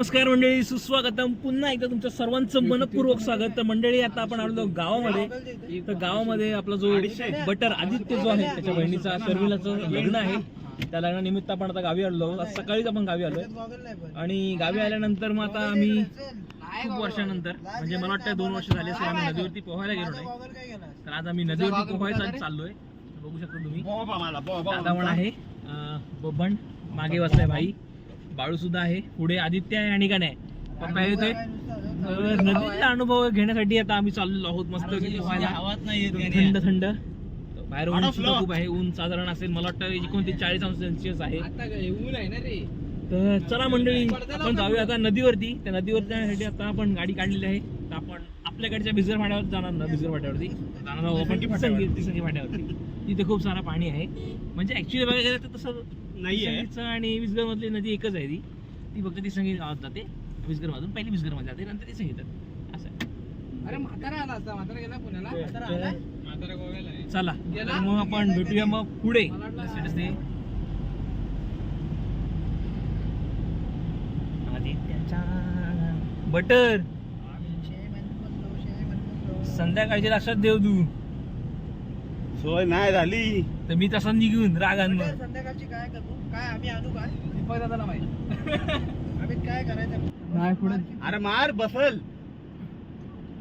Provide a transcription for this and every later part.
नमस्कार मंडळी सुस्वागतम. पुन्हा एकदा तुमच्या सर्वांचं मनपूर्वक स्वागत. तर मंडळी आता आपण आलो गावामध्ये. तर गावामध्ये आपला जो बटर आदित्य जो आहे त्याच्या बहिणीचा शर्मिलाचं लग्न आहे. त्या लग्नानिमित्त आपण आता गावी आलो आज सकाळीच आपण गावी आलोय. आणि गावी आल्यानंतर मग आता आम्ही खूप वर्षानंतर म्हणजे मला वाटतं दोन वर्ष झाले असेल आम्ही नदीवरती पोहायला गेलो नाही. तर आज आम्ही नदीवरती पोहायचा चाललोय. बघू शकता तुम्ही. पण आहे बबन मागे बसलाय भाई. बाळू सुद्धा आहे. पुढे आदित्य आहे आणि गण आहे नदीचा अनुभव घेण्यासाठी आता आम्ही चाललेलो आहोत मस्त नाही थंड थंड. बाहेर ऊन सुद्धा खूप आहे. ऊन साधारण असेल मला वाटतं एकोणतीस चाळीस अंश सेल्सिअस आहे. तर चला मंडळी आपण जाऊया आता नदीवरती. त्या नदीवरती जाण्यासाठी आता आपण गाडी काढलेली आहे. तर आपण आपल्याकडच्या बिझर फाट्यावर जाणार ना बिझर फाट्यावरती जाणार आपण तिसंगी फाट्यावरती तिथे खूप सारा पाणी आहे. म्हणजे ऍक्च्युली बघायला गेलं तर तसं तिसंगीचं आणि विसगर मधली नदी एकच आहे ती. ती फक्त तिसंगी गावात जाते विसगर मधून पहिली विसगरमध्ये जाते नंतर तिसंगी जाते असं आहे. अरे म्हातारा आला असता म्हातारा गेला पुण्याला. म्हातारा म्हातारा गोव्याला आहे. चला गेला? तर मग आपण भेटूया मग पुढे. मला वाटलं- Seriously. आदित्याचा बटर. संध्याकाळची लक्षात देव तू सोय नाही झाली. तर मी तसा निघून रागान मग. संध्याकाळची काय करू? काय आम्ही आणू काय? दीपक दादाला माहिती. आम्ही काय करायचं? नाही, पुढे. अरे मार बसल.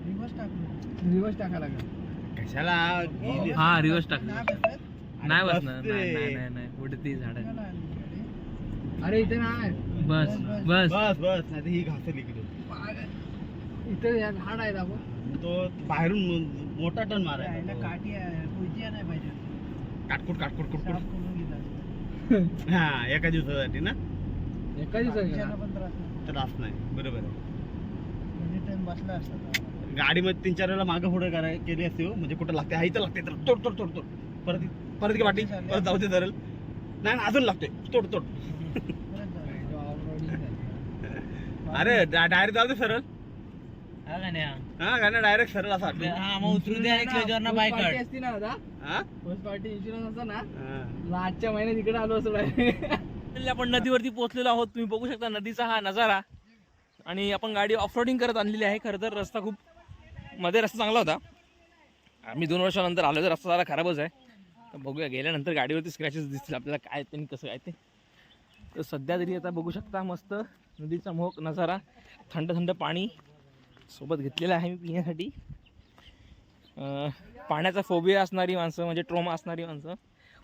रिवर्स टाकू. रिवर्स टाका लागेल. कशाला? गेली? हा रिवर्स टाक नाही बसत. नाही बसणार. बसते. नाही नाही नाही नाही. पुढे ती झाड. अरे इथे नाही. बस बस बस. बस. नाही ही घासल इकडे इथे झाड आहेत आपण तो बाहेरून मोठा टन मारायला काठी नाही पाहिजे काटकुट काटकुट कुटकुट. हा एका दिवसासाठी ना? एका त्रास नाही. बरोबर आहे. म्हणजे टाइम बसला असता गाडीमध्ये तीन चार वेळा मागं पुढे कराय केली असते हो. म्हणजे कुठं लागते हायचं लागते. तर तोड तोड तोड तोड. परत परत पाठी परत जाऊ दे धरल. नाही अजून लागते तोड तोड. अरे डायरेक्ट जाऊ दे सरळ. हा का नाही? हा गाणं डायरेक्ट सरळ असा हा मग उतरू दे आणि क्लेजरनं बाय पार्टी काढ असती ना दादा. हा? फर्स्ट पार्टी इन्शुरन्स असता ना. हा. आजच्या महिन्यात इकडे आलो असं Finally आपण नदीवरती पोहोचलेलो आहोत. तुम्ही बघू शकता नदीचा हा नजारा. आणि आपण गाडी ऑफरोडिंग करत आणलेली आहे. खरं तर रस्ता खूप मध्ये रस्ता चांगला होता. आम्ही दोन वर्षानंतर आलो तर रस्ता जरा खराबच आहे. तर बघूया गेल्यानंतर गाडीवरती स्क्रॅचेस दिसतील आपल्याला काय ते आणि कसं काय ते. तर सध्या तरी आता बघू शकता मस्त नदीचा मोक नजारा. थंड थंड पाणी. सोबत घेतलेलं आहे मी पिण्यासाठी. पाण्याचा फोबिया असणारी माणसं म्हणजे ट्रोमा असणारी माणसं.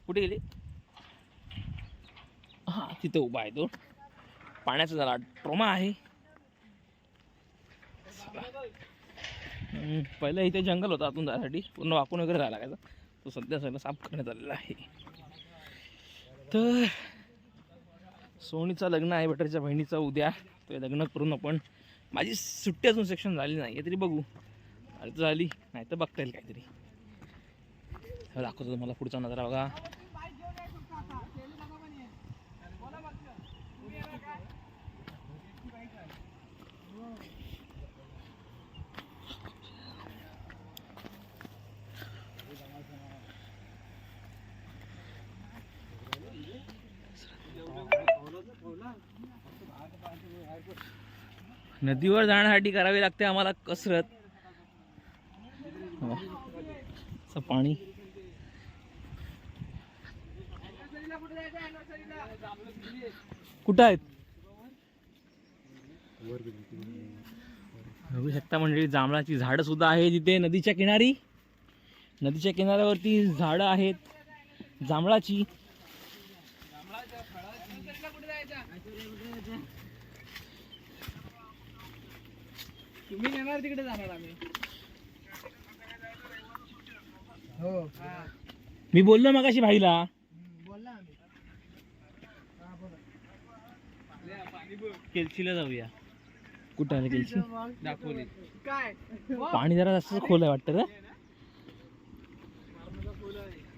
कुठे गेली? हा तिथं उभा आहे तो. पाण्याचा जरा ट्रोमा आहे. पहिलं इथे जंगल होतं आतून जाण्यासाठी पूर्ण वाकून वगैरे जायला लागायचा तो सध्या सगळं साफ करण्यात आलेला आहे. तर सोनीचं लग्न आहे बटरच्या बहिणीचं उद्या. ते लग्न करून आपण माझी सुट्टी अजून सेक्शन झाली नाही आहे तरी बघू. तर झाली नाही तर बघता येईल काहीतरी. दाखवतो तुम्हाला पुढचा नजरा बघा. नदीवर जाण्यासाठी करावी लागते आम्हाला कसरत. हो. असं पाणी. कुठं आहेत? बघू शकता मंडळी जांभळाची झाडं सुद्धा आहे तिथे नदीच्या किनारी. नदीच्या किनाऱ्यावरती झाडं आहेत. जांभळाची. तुम्ही नेणार तिकडे जाणार आम्ही. हो. मी बोललो मगाशी भाईला. हम्म, बोल ना आम्ही. हा, बोला. केलशीला जाऊया. कुठं आलं गेली दाखवली काय? पाणी जरा जास्त खोल आहे वाटतं ना?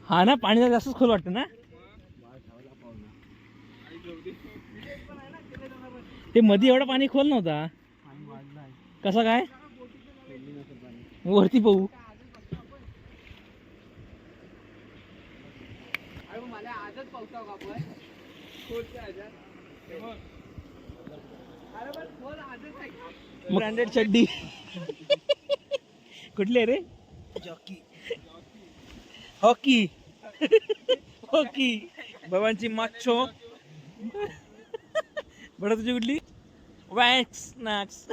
हा ना पाणी जरा जास्तच खोल वाटतं ना? ते मध्ये एवढं पाणी खोल नव्हता. कसा काय? वरती पाहू. ब्रँडेड चड्डी. कुठली आहे रे? जॉकी. हॉकी. हॉकी. बाबांची माच्छो बरं तुझी कुठली? वॅक्स नॅक्स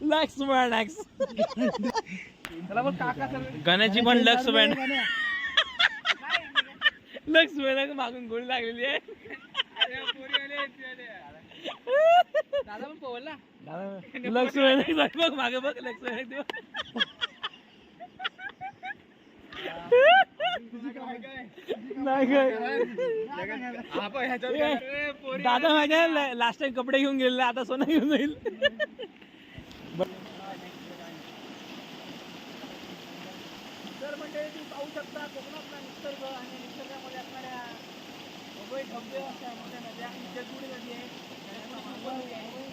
लक्स वॅक्स त्याला पण काका सर गाण्याची पण लक्स बँड लक्स बँड मागून गोळी लागलेली आहे. दादा पण पोहला. लक्ष बघ मागे बघ लक्ष नाही दादा माझ्या लास्ट टाइम कपडे घेऊन गेले आता सोनं घेऊन जाईल तर म्हणजे तुम्ही पाहू शकता कोकणातला निसर्ग आणि निसर्गामध्ये असणाऱ्या मुंबई धबधबे मोठ्या नद्या नदी आहे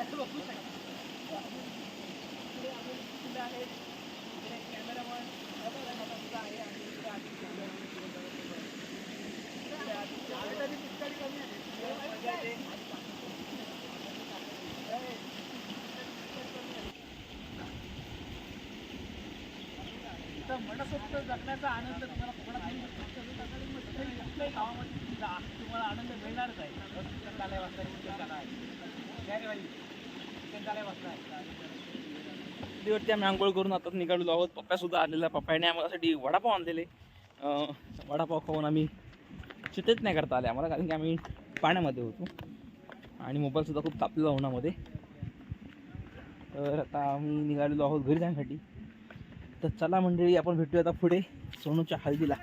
तर बघू शकता. अजून आहेत. इकडे कॅमेरामन सुद्धा आहे आणि इकडे आदित्य सुद्धा आहे. इकडे आदित्य आहे. तरी पिचकारी कमी आहे. इकडे मजा येते. इथं मनसोक्त जगण्याचा आनंद तुम्हाला कोकणात मिळू गावामध्ये तुम्हाला आनंद मिळणारच आहे. चिकनकालय वाचता चिकनकालय काय रे बाई चिकनकालय आम्ही आंघोळ करून आता निघालेलो आहोत. पप्प्यासुद्धा आलेला पप्पाने आम्हालासाठी वडापाव आणलेले. वडापाव खाऊन आम्ही चितेच नाही करता आले आम्हाला कारण की आम्ही पाण्यामध्ये होतो. आणि मोबाईलसुद्धा खूप तापलेला उन्हामध्ये. तर आता आम्ही निघालेलो आहोत घरी जाण्यासाठी. तर चला मंडळी आपण भेटूया आता पुढे सोनूच्या हळदीला.